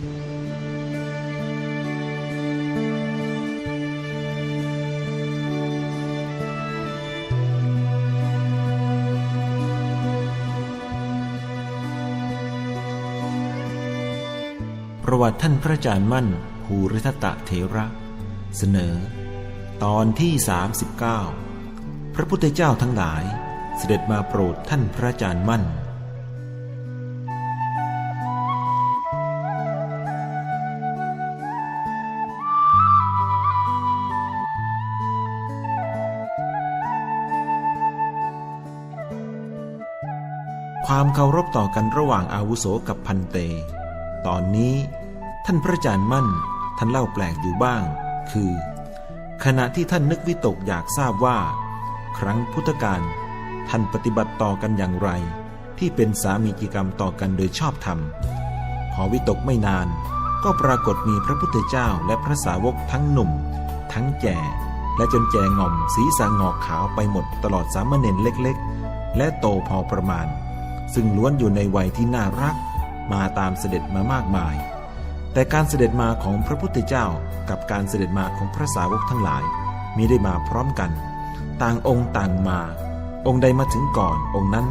ประวัติท่านพระอาจารย์มั่นภูริทัตะเถระ เสนอ ตอนที่ 39 พระพุทธเจ้าทั้งหลายเสด็จมาโปรดท่านพระอาจารย์มั่น ความเคารพต่อกันระหว่างอาวุโสกับพันเต ตอนนี้ ท่านพระอาจารย์มั่น ท่านเล่าแปลกอยู่บ้าง คือ ขณะที่ท่านนึกวิตกอยากทราบว่า ครั้งพุทธกาลท่านปฏิบัติต่อกันอย่างไร ที่เป็นสามีกิกรรมต่อกันโดยชอบธรรมพอวิตกไม่นานก็ปรากฏมีพระพุทธเจ้าและพระสาวกทั้งหนุ่ม ทั้งแก่ และจนแจงอมสีสางอกขาวไปหมดตลอดสามเณรเล็ก ๆ และโตพอประมาณ ซึ่งล้วนอยู่ในวัยที่น่ารัก มาตามเสด็จมามากมาย แต่การเสด็จมาของพระพุทธเจ้ากับการเสด็จมาของพระสาวกทั้งหลายมิได้มาพร้อมกัน ต่างองค์ต่างมา องค์ใดมาถึงก่อน องค์นั้น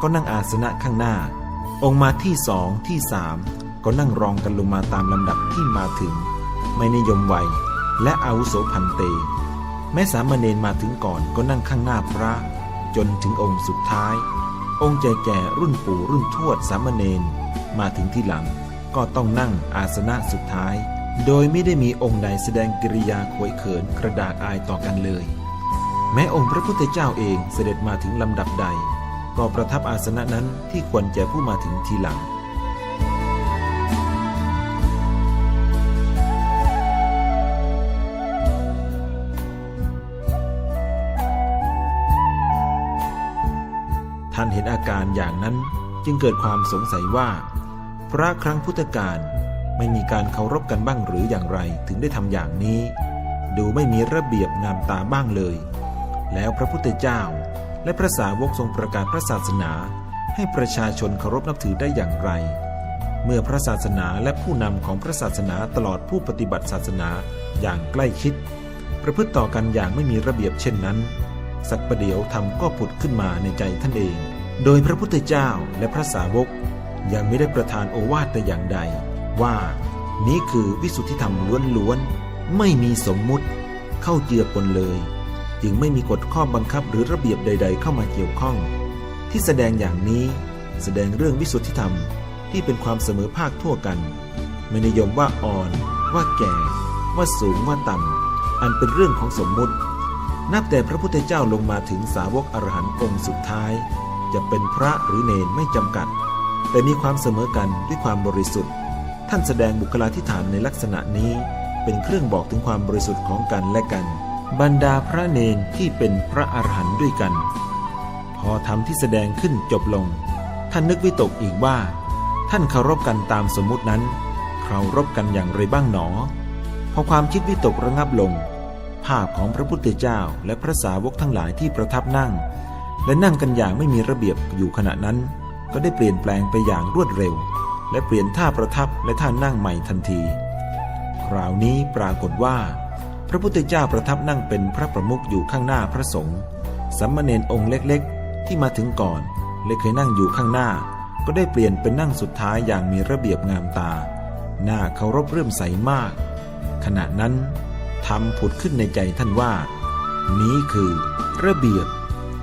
ก็นั่งอาสนะข้างหน้า องค์มาที่สองที่สามก็นั่งรองกันลงมาตามลำดับที่มาถึง ไม่นิยมวัยและอาวุโสพันเต แม้สามเณรมาถึงก่อนก็นั่งข้างหน้าพระ จนถึงองค์สุดท้าย องค์แก่ๆรุ่นปู่รุ่นทวดสามเณรมาถึงที่หลังก็ต้องนั่งอาสนะสุดท้าย โดยไม่ได้มีองค์ใดแสดงกิริยาขวยเขินกระดากอายต่อกันเลย แม้องค์พระพุทธเจ้าเองเสด็จมาถึงลำดับใด ก็ประทับอาสนะนั้นที่ควรแก่ผู้มาถึงทีหลัง ท่านเห็นอาการอย่างนั้นจึงเกิดความสงสัยว่า พระครั้งพุทธกาลไม่มีการเคารพกันบ้างหรืออย่างไรถึงได้ทำอย่างนี้ ดูไม่มีระเบียบงามตาบ้างเลย แล้วพระพุทธเจ้า และพระสาวกทรงประกาศพระศาสนา ให้ประชาชนเคารพนับถือได้อย่างไร เมื่อพระศาสนาและผู้นำของพระศาสนาตลอดผู้ปฏิบัติศาสนาอย่างใกล้ชิด ประพฤติต่อกันอย่างไม่มีระเบียบเช่นนั้น สักประเดี๋ยวธรรมก็ผุดขึ้นมาในใจท่านเอง โดยพระพุทธเจ้าและพระสาวก ยังไม่ได้ประทานโอวาทแต่อย่างใด ว่านี้คือวิสุทธิธรรมล้วนๆไม่มีสมมุติ เข้าเจือปนเลย จึงไม่มีกฎข้อบังคับหรือระเบียบใด ๆ เข้ามาเกี่ยวข้อง ที่แสดงอย่างนี้แสดงเรื่องวิสุทธิธรรมที่เป็นความเสมอภาคทั่วกัน ไม่นิยมว่าอ่อน ว่าแก่ ว่าสูงว่าต่ำอันเป็นเรื่องของสมมุติ นับแต่พระพุทธเจ้าลงมาถึงสาวกอรหันต์องค์สุดท้าย จะเป็นพระหรือเนนไม่จำกัด แต่มีความเสมอกันด้วยความบริสุทธิ์ ท่านแสดงบุคลาธิฐานในลักษณะนี้ เป็นเครื่องบอกถึงความบริสุทธิ์ของกันและกัน บรรดาพระเนนที่เป็นพระอรหันต์ด้วยกัน พอทำที่แสดงขึ้นจบลง ท่านนึกวิตกอีกว่า ท่านเคารพกันตามสมมุตินั้นเคารพกันอย่างไรบ้างหนอ พอความคิดวิตกระงับลง ภาพของพระพุทธเจ้าและพระสาวกทั้งหลายที่ประทับนั่ง และนั่งกันอย่างไม่มีระเบียบอยู่ขณะนั้น ก็ได้เปลี่ยนแปลงไปอย่างรวดเร็ว และเปลี่ยนท่าประทับและท่านั่งใหม่ทันที คราวนี้ปรากฏว่า พระพุทธเจ้าประทับนั่งเป็นพระประมุขอยู่ข้างหน้าพระสงฆ์สัมมาเนรองค์เล็กๆ ที่มาถึงก่อนและเคยนั่งอยู่ข้างหน้า ก็ได้เปลี่ยนเป็นนั่งสุดท้ายอย่างมีระเบียบงามตา หน้าเคารพเรื่มใสมาก ขณะนั้น ธรรมผุดขึ้นในใจท่านว่า นี้คือระเบียบ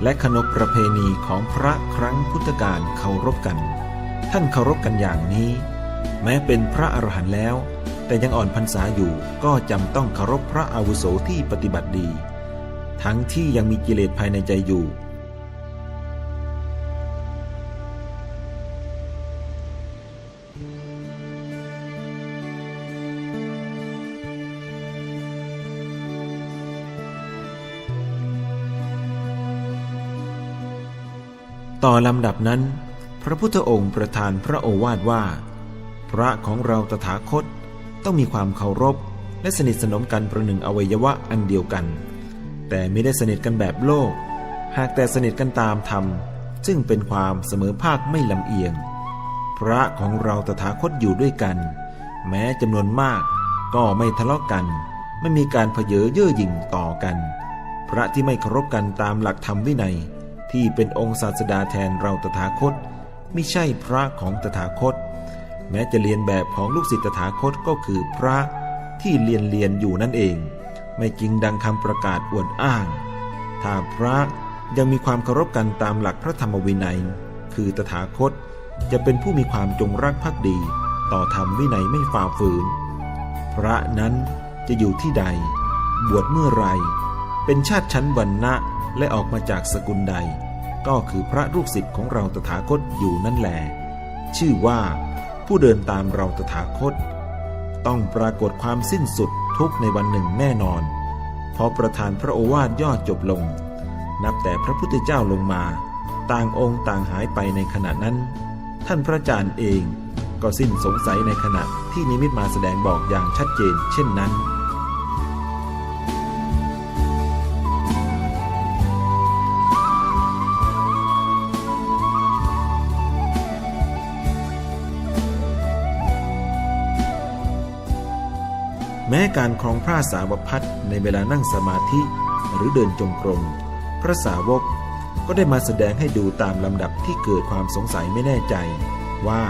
และขนบประเพณีของพระครั้งพุทธกาลเคารพกัน ท่านเคารพกันอย่างนี้ แม้เป็นพระอรหันต์แล้ว แต่ยังอ่อนพรรษาอยู่ก็จำต้องเคารพพระอาวุโสที่ปฏิบัติดี ทั้งที่ยังมีกิเลสภายในใจอยู่ ต่อลำดับนั้น พระพุทธองค์ประทานพระโอวาทว่า พระของเราตถาคตต้องมีความเคารพ และสนิทสนมกันประหนึ่งอวัยวะอันเดียวกัน แต่ไม่ได้สนิทกันแบบโลก หากแต่สนิทกันตามธรรม ซึ่งเป็นความเสมอภาคไม่ลำเอียง พระของเราตถาคตอยู่ด้วยกัน แม้จำนวนมากก็ไม่ทะเลาะกัน ไม่มีการเพเยอเย่อหยิ่งต่อกัน พระที่ไม่เคารพกันตามหลักธรรมวินัย ที่เป็นองค์ศาสดาแทนเราตถาคตไม่ใช่พระของตถาคต แม้จะเรียนแบบของลูกศิษย์ตถาคตก็คือพระที่เรียนเรียนอยู่นั่นเอง ไม่จริงดังคำประกาศอวดอ้าง ถ้าพระยังมีความเคารพกันตามหลักพระธรรมวินัย คือตถาคตจะเป็นผู้มีความจงรักภักดี ต่อธรรมวินัยไม่ฝ่าฝืน พระนั้นจะอยู่ที่ใด บวชเมื่อไร เป็นชาติชั้นวรรณะ และออกมาจากสกุลใด ก็คือพระลูกศิษย์ของเราตถาคตอยู่นั่นแหลชื่อว่าผู้เดินตามเราตถาคต ต้องปรากฏความสิ้นสุดทุกในวันหนึ่งแน่นอน พอประธานพระโอวาทย่อจบลง นับแต่พระพุทธเจ้าลงมา ต่างองค์ต่างหายไปในขณะนั้น ท่านพระอาจารย์เองก็สิ้นสงสัยในขณะที่นิมิตมาแสดงบอกอย่างชัดเจน เช่นนั้น ม้การครองผ้าสาวพัดในเวลานั่งสมาธิหรือเดินจงกรมพระสาวกก็ได้มาแสดงให้ดูตามลำดับที่เกิดความสงสัยไม่แน่ใจ ว่า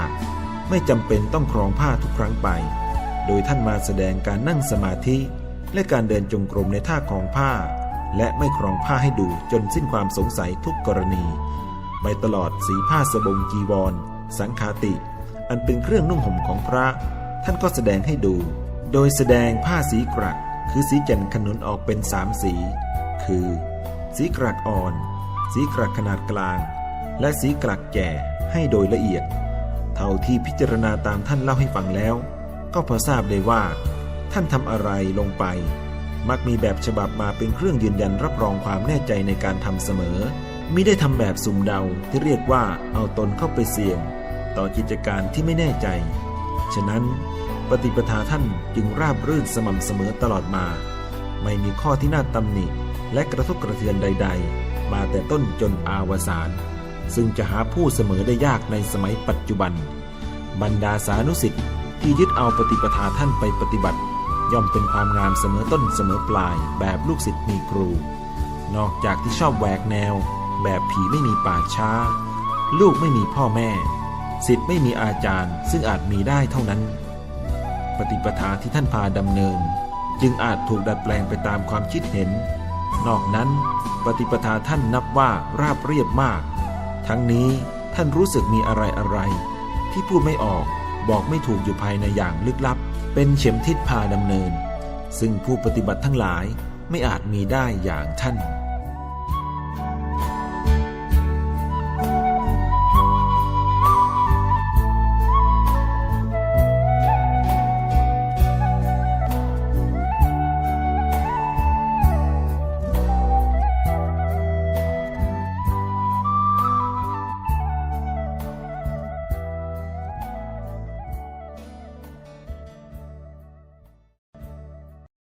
ไม่จำเป็นต้องครองผ้าทุกครั้งไป โดยท่านมาแสดงการนั่งสมาธิ และการเดินจงกรมในท่าครองผ้า และไม่ครองผ้าให้ดูจนสิ้นความสงสัยทุกกรณี ไปตลอดสีผ้าสบงจีวร สังคาติ อันเป็นเครื่องนุ่งห่มของพระ ท่านก็แสดงให้ดู โดยแสดงผ้าสีกรัก คือสีแจ่นขนุนออกเป็นสามสี คือ สีกรักอ่อน สีกรักขนาดกลาง และสีกรักแก่ให้โดยละเอียด เท่าที่พิจารณาตามท่านเล่าให้ฟังแล้ว ก็พอทราบได้ว่า ท่านทำอะไรลงไป มักมีแบบฉบับมาเป็นเครื่องยืนยันรับรองความแน่ใจในการทำเสมอมิได้ทำแบบสุ่มเดาที่เรียกว่าเอาตนเข้าไปเสี่ยง ต่อกิจการที่ไม่แน่ใจ ฉะนั้น ปฏิปทาท่านจึงราบรื่นสม่ำเสมอตลอดมา ไม่มีข้อที่น่าตำหนิและกระทบกระเทือนใด ๆ มาแต่ต้นจนอาวสานซึ่งจะหาผู้เสมอได้ยากในสมัยปัจจุบัน บรรดาสานุสิทธิ์ที่ยึดเอาปฏิปทาท่านไปปฏิบัติ ย่อมเป็นความงามเสมอต้นเสมอปลายแบบลูกศิษย์มีครู นอกจากที่ชอบแหวกแนว แบบผีไม่มีป่าช้า ลูกไม่มีพ่อแม่ สิทธิ์ไม่มีอาจารย์ซึ่งอาจมีได้เท่านั้น ปฏิปทาที่ท่านพาดำเนิน จึงอาจถูกดัดแปลงไปตามความคิดเห็น นอกนั้น ปฏิปทาท่านนับว่าราบเรียบมาก ทั้งนี้ท่านรู้สึกมีอะไรอะไร ที่พูดไม่ออกบอกไม่ถูกอยู่ภายในอย่างลึกลับ เป็นเข็มทิศพาดำเนิน ซึ่งผู้ปฏิบัติทั้งหลายไม่อาจมีได้อย่างท่าน